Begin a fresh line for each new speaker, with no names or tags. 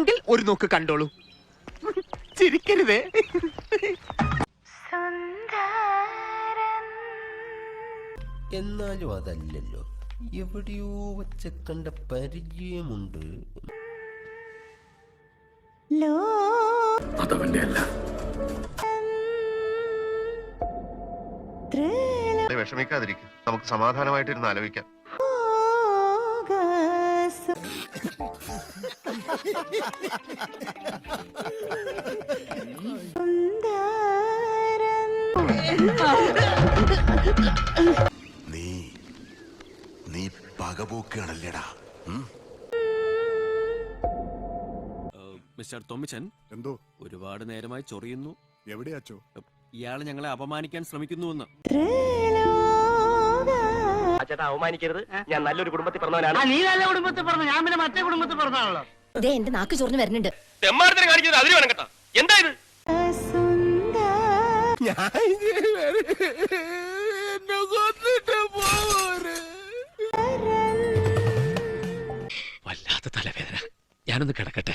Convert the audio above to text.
വേണമെങ്കിൽ ഒരു നോക്ക് കണ്ടോളൂ. ചിരിക്കരുതേ.
എന്നാലും അതല്ലല്ലോ. എവിടെയോ വച്ച കണ്ട പരിചയമുണ്ട്
വിഷമിക്കാതിരിക്കും. നമുക്ക് സമാധാനമായിട്ടിരുന്ന് ആലോചിക്കാം.
നീ നീ പകപോക്കുകയാണല്ലേടാ.
മിസ്റ്റർ തൊമ്മിച്ചൻ
എന്തോ?
ഒരുപാട് നേരമായി ചൊറിയുന്നു.
എവിടെയാച്ചോ
ഇയാൾ ഞങ്ങളെ അപമാനിക്കാൻ ശ്രമിക്കുന്നുവെന്ന്.
ചേട്ടാ അവമാനിക്കരുത്. ഞാൻ നല്ലൊരു കുടുംബത്തിൽ പറഞ്ഞവനാണ്. നീ നല്ല കുടുംബത്തിൽ പറഞ്ഞു. ഞാൻ പിന്നെ മറ്റേ കുടുംബത്തിൽ പറഞ്ഞാണല്ലോ
ഇതേ എന്റെ നാക്ക് ചൊറിഞ്ഞു വരുന്നുണ്ട്.
തെമ്മാരത്തിന് കാണിക്കുന്നത് അതിന് വേണം കേട്ടാ. എന്താ ഇത്?
വല്ലാത്ത തലവേദന. ഞാനൊന്ന് കിടക്കട്ടെ.